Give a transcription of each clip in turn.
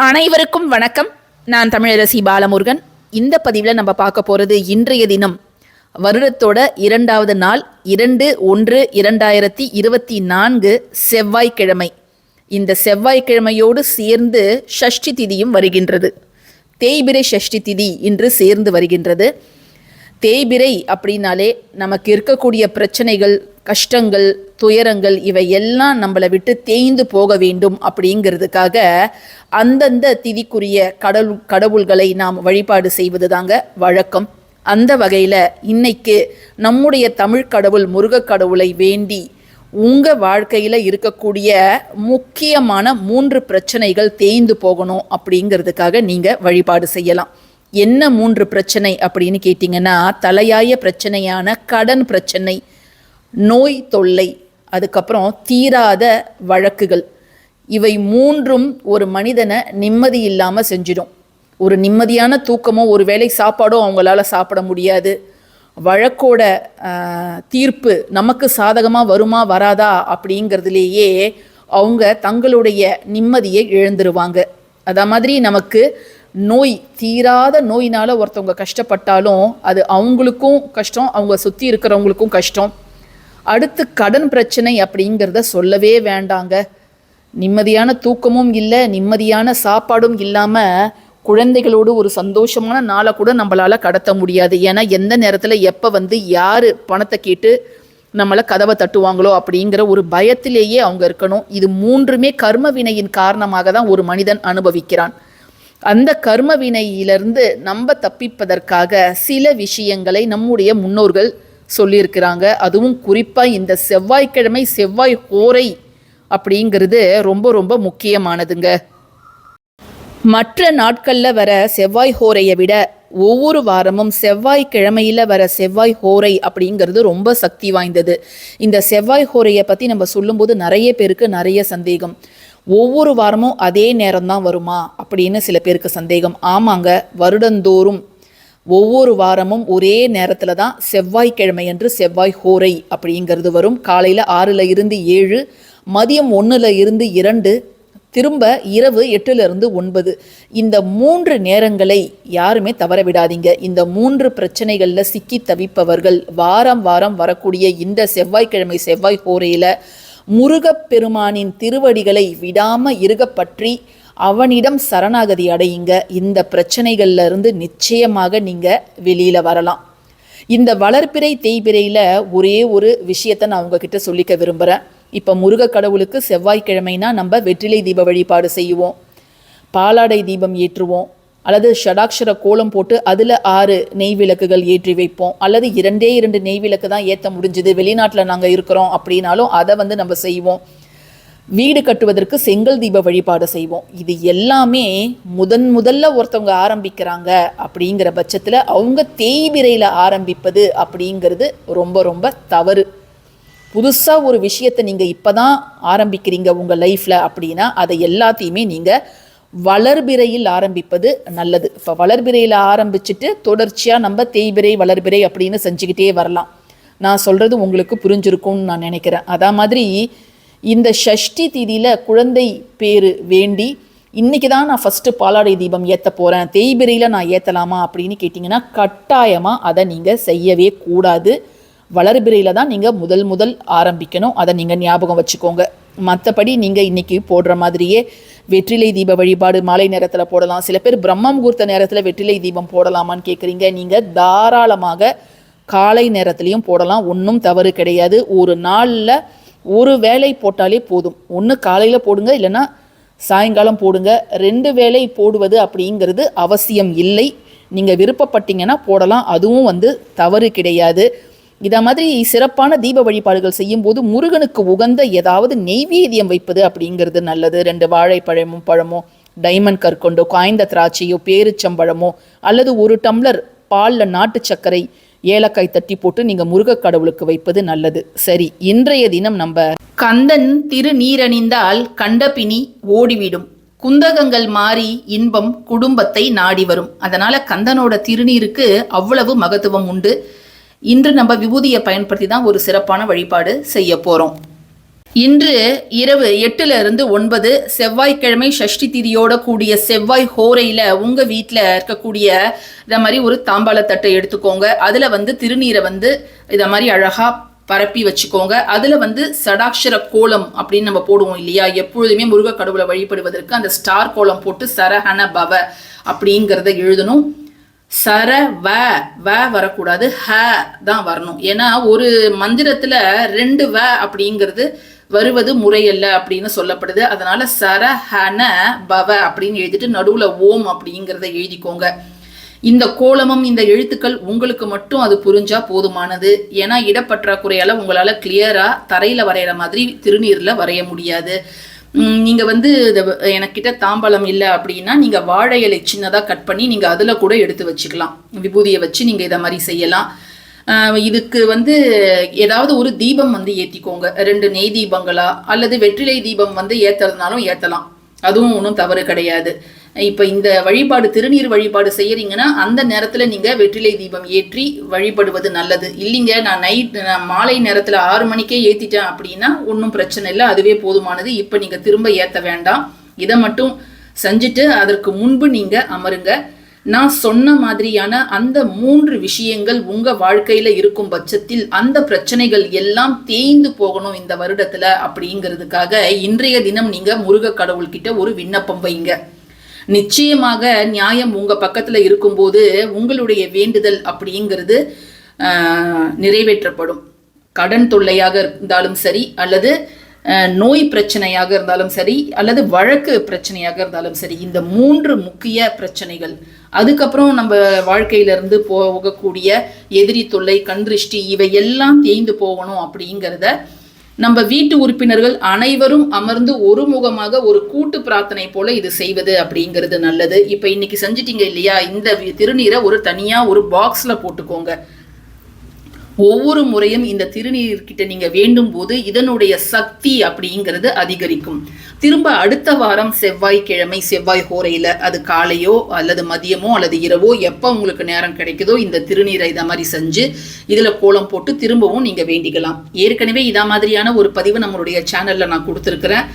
அனைவருக்கும் வணக்கம். நான் தமிழரசி பாலமுருகன். இந்த பதிவில் நம்ம பார்க்க போகிறது இன்றைய தினம். வருடத்தோட இரண்டாவது நாள் இரண்டு ஒன்று இரண்டாயிரத்தி இருபத்தி நான்கு செவ்வாய்க்கிழமை. இந்த செவ்வாய்க்கிழமையோடு சேர்ந்து ஷஷ்டி திதியும் வருகின்றது. தேய்பிரை ஷஷ்டி திதி இன்று சேர்ந்து வருகின்றது. தேய்பிரை அப்படின்னாலே நமக்கு இருக்கக்கூடிய பிரச்சனைகள் கஷ்டங்கள் துயரங்கள் இவை எல்லாம் நம்மளை விட்டு தேய்ந்து போக வேண்டும் அப்படிங்கிறதுக்காக அந்தந்த திதிக்குரிய கடவுள் கடவுள்களை நாம் வழிபாடு செய்வது தாங்க வழக்கம். அந்த வகையில் இன்னைக்கு நம்முடைய தமிழ் கடவுள் முருகக் கடவுளை வேண்டி உங்கள் வாழ்க்கையில் இருக்கக்கூடிய முக்கியமான மூன்று பிரச்சனைகள் தேய்ந்து போகணும் அப்படிங்கிறதுக்காக நீங்கள் வழிபாடு செய்யலாம். என்ன மூன்று பிரச்சனை அப்படின்னு கேட்டிங்கன்னா தலையாய பிரச்சனையான கடன் பிரச்சனை நோய் தொல்லை அதுக்கப்புறம் தீராத வழக்குகள். இவை மூன்றும் ஒரு மனிதனை நிம்மதி இல்லாமல் செஞ்சிடும். ஒரு நிம்மதியான தூக்கமோ ஒரு வேளை சாப்பாடோ அவங்களால சாப்பிட முடியாது. வழக்கோட தீர்ப்பு நமக்கு சாதகமாக வருமா வராதா அப்படிங்கிறதுலேயே அவங்க தங்களுடைய நிம்மதியை இழந்துருவாங்க. அதே மாதிரி நமக்கு நோய் தீராத நோயினால் ஒருத்தவங்க கஷ்டப்பட்டாலும் அது அவங்களுக்கும் கஷ்டம் அவங்க சுற்றி இருக்கிறவங்களுக்கும் கஷ்டம். அடுத்து கடன் பிரச்சனை அப்படிங்கிறத சொல்லவே வேண்டாங்க. நிம்மதியான தூக்கமும் இல்லை நிம்மதியான சாப்பாடும் இல்லாமல் குழந்தைகளோடு ஒரு சந்தோஷமான நாளை கூட நம்மளால் கடத்த முடியாது. ஏன்னா எந்த நேரத்தில் எப்போ வந்து யார் பணத்தை கேட்டு நம்மளை கதவை தட்டுவாங்களோ அப்படிங்கிற ஒரு பயத்திலேயே அவங்க இருக்கணும். இது மூன்றுமே கர்ம வினையின் காரணமாக தான் ஒரு மனிதன் அனுபவிக்கிறான். அந்த கர்ம வினையிலிருந்து நம்ம தப்பிப்பதற்காக சில விஷயங்களை நம்முடைய முன்னோர்கள் சொல்லியிருக்கிறாங்க. அதுவும் குறிப்பாக இந்த செவ்வாய்க்கிழமை செவ்வாய் ஹோரை அப்படிங்கிறது ரொம்ப ரொம்ப முக்கியமானதுங்க. மற்ற நாட்களில் வர செவ்வாய் ஹோரையை விட ஒவ்வொரு வாரமும் செவ்வாய் கிழமையில் வர செவ்வாய் ஹோரை அப்படிங்கிறது ரொம்ப சக்தி வாய்ந்தது. இந்த செவ்வாய் ஹோரையை பற்றி நம்ம சொல்லும்போது நிறைய பேருக்கு நிறைய சந்தேகம். ஒவ்வொரு வாரமும் அதே நேரம்தான் வருமா அப்படின்னு சில பேருக்கு சந்தேகம். ஆமாங்க வருடந்தோறும் ஒவ்வொரு வாரமும் ஒரே நேரத்தில் தான் செவ்வாய்க்கிழமை என்று செவ்வாய் ஹோரை அப்படிங்கிறது வரும். காலையில் ஆறில் இருந்து ஏழு மதியம் ஒன்றில் இருந்து இரண்டு திரும்ப இரவு எட்டுலேருந்து ஒன்பது. இந்த மூன்று நேரங்களை யாருமே தவற விடாதீங்க. இந்த மூன்று பிரச்சனைகளில் சிக்கி தவிப்பவர்கள் வாரம் வாரம் வரக்கூடிய இந்த செவ்வாய்க்கிழமை செவ்வாய் ஹோரையில் முருகப்பெருமானின் திருவடிகளை விடாமல் இருக பற்றி அவனிடம் சரணாகதி அடையுங்க. இந்த பிரச்சனைகள்ல இருந்து நிச்சயமாக நீங்கள் வெளியில் வரலாம். இந்த வளர்ப்பிறை தேய்பிறையில் ஒரே ஒரு விஷயத்தை நான் உங்ககிட்ட சொல்லிக்க விரும்புகிறேன் இப்போ முருக கடவுளுக்கு செவ்வாய்க்கிழமைனா நம்ம வெற்றிலை தீப வழிபாடு செய்வோம். பாலாடை தீபம் ஏற்றுவோம். அல்லது ஷடாக்ஷர கோலம் போட்டு அதில் ஆறு நெய் விளக்குகள் ஏற்றி வைப்போம். அல்லது இரண்டே இரண்டு நெய் விளக்கு தான் ஏற்ற முடிஞ்சுது. வெளிநாட்டில் நாங்கள் இருக்கிறோம் அப்படின்னாலும் அதை வந்து நம்ம செய்வோம். வீடு கட்டுவதற்கு செங்கல் தீப வழிபாடு செய்வோம். இது எல்லாமே முதன் முதல்ல ஒருத்தவங்க ஆரம்பிக்கிறாங்க அப்படிங்கிற பட்சத்தில் அவங்க தேய்விரையில் ஆரம்பிப்பது அப்படிங்கிறது ரொம்ப ரொம்ப தவறு. புதுசாக ஒரு விஷயத்தை நீங்கள் இப்போ தான் ஆரம்பிக்கிறீங்க உங்கள் லைஃப்பில் அப்படின்னா அதை எல்லாத்தையுமே நீங்கள் வளர்பிறையில் ஆரம்பிப்பது நல்லது. இப்போ வளர்பிறையில் ஆரம்பிச்சுட்டு தொடர்ச்சியாக நம்ம தேய்பிறை வளர்பிறை அப்படின்னு செஞ்சுக்கிட்டே வரலாம். நான் சொல்கிறது உங்களுக்கு புரிஞ்சிருக்கும்னு நான் நினைக்கிறேன். அதே மாதிரி இந்த ஷஷ்டி திதியில் குழந்தை பேர் வேண்டி இன்றைக்கி தான் நான் ஃபஸ்ட்டு பாலாடை தீபம் ஏற்ற போகிறேன் தேய்பிரையில் நான் ஏற்றலாமா அப்படின்னு கேட்டிங்கன்னா கட்டாயமாக அதை நீங்கள் செய்யவே கூடாது. வளர்பிறையில் தான் நீங்கள் முதல் முதல் ஆரம்பிக்கணும். அதை நீங்கள் ஞாபகம் வச்சுக்கோங்க. மற்றபடி நீங்கள் இன்றைக்கி போடுற மாதிரியே வெற்றிலை தீப வழிபாடு மாலை நேரத்தில் போடலாம். சில பேர் பிரம்ம முகூர்த்த நேரத்தில் வெற்றிலை தீபம் போடலாமான்னு கேட்குறீங்க நீங்கள் தாராளமாக காலை நேரத்துலையும் போடலாம். ஒன்றும் தவறு கிடையாது. ஒரு நாளில் ஒரு வேலை போட்டாலே போதும். ஒன்று காலையில் போடுங்க இல்லைன்னா சாயங்காலம் போடுங்க. ரெண்டு வேலை போடுவது அப்படிங்கிறது அவசியம் இல்லை. நீங்கள் விருப்பப்பட்டீங்கன்னா போடலாம். அதுவும் வந்து தவறு கிடையாது. இதை மாதிரி சிறப்பான தீப வழிபாடுகள் செய்யும்போது முருகனுக்கு உகந்த ஏதாவது நெய்வேத்தியம் வைப்பது அப்படிங்கிறது நல்லது. ரெண்டு வாழைப்பழமும் பழமோ டைமண்ட் கற்கொண்டோ காய்ந்த திராட்சையோ பேரிச்சம்பழமோ அல்லது ஒரு டம்ளர் பாலில் நாட்டு சர்க்கரை ஏலக்காய் தட்டி போட்டு நீங்கள் முருகக் கடவுளுக்கு வைப்பது நல்லது. சரி இன்றைய தினம் நம்ம கந்தன் திருநீரணிந்தால் கண்டபினி ஓடிவிடும். குந்தகங்கள் மாறி இன்பம் குடும்பத்தை நாடி வரும். அதனால கந்தனோட திருநீருக்கு அவ்வளவு மகத்துவம் உண்டு. இன்று நம்ம விபூதியை பயன்படுத்தி தான் ஒரு சிறப்பான வழிபாடு செய்ய போறோம். இன்று இரவு எட்டுல இருந்து ஒன்பது செவ்வாய்க்கிழமை சஷ்டி திதியோட கூடிய செவ்வாய் ஹோரையில உங்க வீட்டில் இருக்கக்கூடிய இந்த மாதிரி ஒரு தாம்பாளத்தட்டை எடுத்துக்கோங்க. அதுல வந்து திருநீரை வந்து இத மாதிரி அழகா பரப்பி வச்சுக்கோங்க. அதுல வந்து சடாட்சர கோலம் அப்படின்னு நம்ம போடுவோம் இல்லையா? எப்பொழுதுமே முருக கடவுளை வழிபடுவதற்கு அந்த ஸ்டார் கோலம் போட்டு சரஹன பவ அப்படிங்கிறத எழுதணும். சர வ வ வரக்கூடாது. ஹ தான் வரணும். ஏன்னா ஒரு மந்திரத்துல ரெண்டு வ அப்படிங்கிறது வருவது முறையல்ல அப்படின்னு சொல்லப்படுது. அதனால சர ஹன பவ அப்படின்னு எழுதிட்டு நடுவுல ஓம் அப்படிங்கிறத எழுதிக்கோங்க. இந்த கோலமும் இந்த எழுத்துக்கள் உங்களுக்கு மட்டும் அது புரிஞ்சா போதுமானது. ஏன்னா இடப்பற்றாக்குறையால உங்களால கிளியரா தரையில வரைகிற மாதிரி திருநீர்ல வரைய முடியாது. நீங்கள் நீங்க வந்து எனக்கிட்ட தாம்பலம் இல்லை அப்படின்னா நீங்க வாழை இலை சின்னதாக கட் பண்ணி நீங்க அதில் கூட எடுத்து வச்சுக்கலாம். விபூதியை வச்சு நீங்க இதை மாதிரி செய்யலாம். இதுக்கு வந்து ஏதாவது ஒரு தீபம் வந்து ஏற்றிக்கோங்க ரெண்டு நெய் தீபங்களா அல்லது வெற்றிலை தீபம் வந்து ஏற்றுறதுனாலும் ஏற்றலாம் அதுவும் ஒன்றும் தவறு கிடையாது. இப்போ இந்த வழிபாடு திருநீர் வழிபாடு செய்யறீங்கன்னா அந்த நேரத்துல நீங்க வெற்றிலை தீபம் ஏற்றி வழிபடுவது நல்லது. இல்லைங்க நான் நைட் நான் மாலை நேரத்துல ஆறு மணிக்கே ஏத்திட்டேன் அப்படின்னா ஒன்றும் பிரச்சனை இல்லை அதுவே போதுமானது. இப்போ நீங்க திரும்ப ஏத்த வேண்டாம். இதை மட்டும் செஞ்சுட்டு அதற்கு முன்பு நீங்க அமருங்க. நான் சொன்ன மாதிரியான அந்த மூன்று விஷயங்கள் உங்க வாழ்க்கையில இருக்கும் பட்சத்தில் அந்த பிரச்சனைகள் எல்லாம் தேய்ந்து போகணும் இந்த வருடத்துல அப்படிங்கிறதுக்காக இன்றைய தினம் நீங்க முருக கடவுள்கிட்ட ஒரு விண்ணப்பம் வைங்க. நிச்சயமாக நியாயம் உங்க பக்கத்துல இருக்கும்போது உங்களுடைய வேண்டுதல் அப்படிங்கிறது நிறைவேற்றப்படும். கடன் தொல்லையாக இருந்தாலும் சரி அல்லது நோய் பிரச்சனையாக இருந்தாலும் சரி அல்லது வழக்கு பிரச்சனையாக இருந்தாலும் சரி இந்த மூன்று முக்கிய பிரச்சனைகள். அதுக்கப்புறம் நம்ம வாழ்க்கையில இருந்து போகக்கூடிய எதிரி தொல்லை கண் திருஷ்டி இவை எல்லாம் தேய்ந்து போகணும் அப்படிங்கிறத நம்ம வீட்டு உறுப்பினர்கள் அனைவரும் அமர்ந்து ஒருமுகமாக ஒரு கூட்டு பிரார்த்தனை போல இது செய்வது அப்படிங்கிறது நல்லது. இப்போ இன்னைக்கு செஞ்சிட்டீங்க இல்லையா? இந்த திருநீரை ஒரு தனியாக ஒரு பாக்ஸில் போட்டுக்கோங்க. ஒவ்வொரு முறையும் இந்த திருநீர்கிட்ட நீங்க வேண்டும் போது இதனுடைய சக்தி அப்படிங்கிறது அதிகரிக்கும். திரும்ப அடுத்த வாரம் செவ்வாய்க்கிழமை செவ்வாய் ஹோரையில அது காலையோ அல்லது மதியமோ அல்லது இரவோ எப்போ உங்களுக்கு நேரம் கிடைக்குதோ இந்த திருநீரை இதை மாதிரி செஞ்சு இதுல கோலம் போட்டு திரும்பவும் நீங்க வேண்டிக்கலாம். ஏற்கனவே இதா மாதிரியான ஒரு பதிவு நம்மளுடைய சேனல்ல நான் கொடுத்துருக்கிறேன்.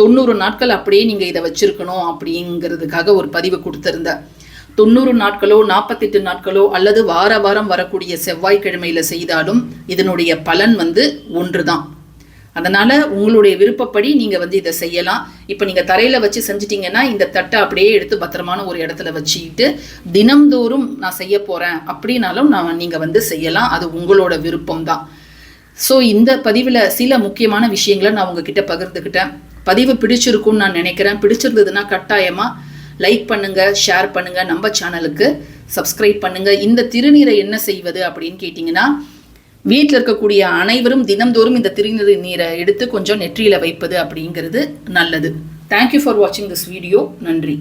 தொண்ணூறு நாட்கள் அப்படியே நீங்க இதை வச்சிருக்கணும் அப்படிங்கிறதுக்காக ஒரு பதிவு கொடுத்துருந்தேன். தொண்ணூறு நாட்களோ நாற்பத்தெட்டு நாட்களோ அல்லது வார வாரம் வரக்கூடிய செவ்வாய்க்கிழமையில் செய்தாலும் இதனுடைய பலன் வந்து ஒன்று தான் அதனால் உங்களுடைய விருப்பப்படி நீங்கள் வந்து இதை செய்யலாம். இப்போ நீங்கள் தரையில் வச்சு செஞ்சிட்டிங்கன்னா இந்த தட்டை அப்படியே எடுத்து பத்திரமான ஒரு இடத்துல வச்சுக்கிட்டு தினம்தோறும் நான் செய்ய போகிறேன் அப்படின்னாலும் நான் நீங்கள் வந்து செய்யலாம். அது உங்களோட விருப்பம் தான் ஸோ இந்த பதிவில் சில முக்கியமான விஷயங்களை நான் உங்ககிட்ட பகிர்ந்துக்கிட்டேன் பதிவு பிடிச்சிருக்கும்னு நான் நினைக்கிறேன். பிடிச்சிருந்ததுன்னா கட்டாயமாக லைக் பண்ணுங்க ஷேர் பண்ணுங்க நம்ம சேனலுக்கு சப்ஸ்கிரைப் பண்ணுங்க. இந்த திருநீரை என்ன செய்வது அப்படின்னு கேட்டிங்கன்னா வீட்டில் இருக்கக்கூடிய அனைவரும் தினம்தோறும் இந்த திருநீர் நீரை எடுத்து கொஞ்சம் நெற்றியில் வைப்பது அப்படிங்கிறது நல்லது. தேங்க்யூ ஃபார் வாட்சிங் திஸ் வீடியோ நன்றி.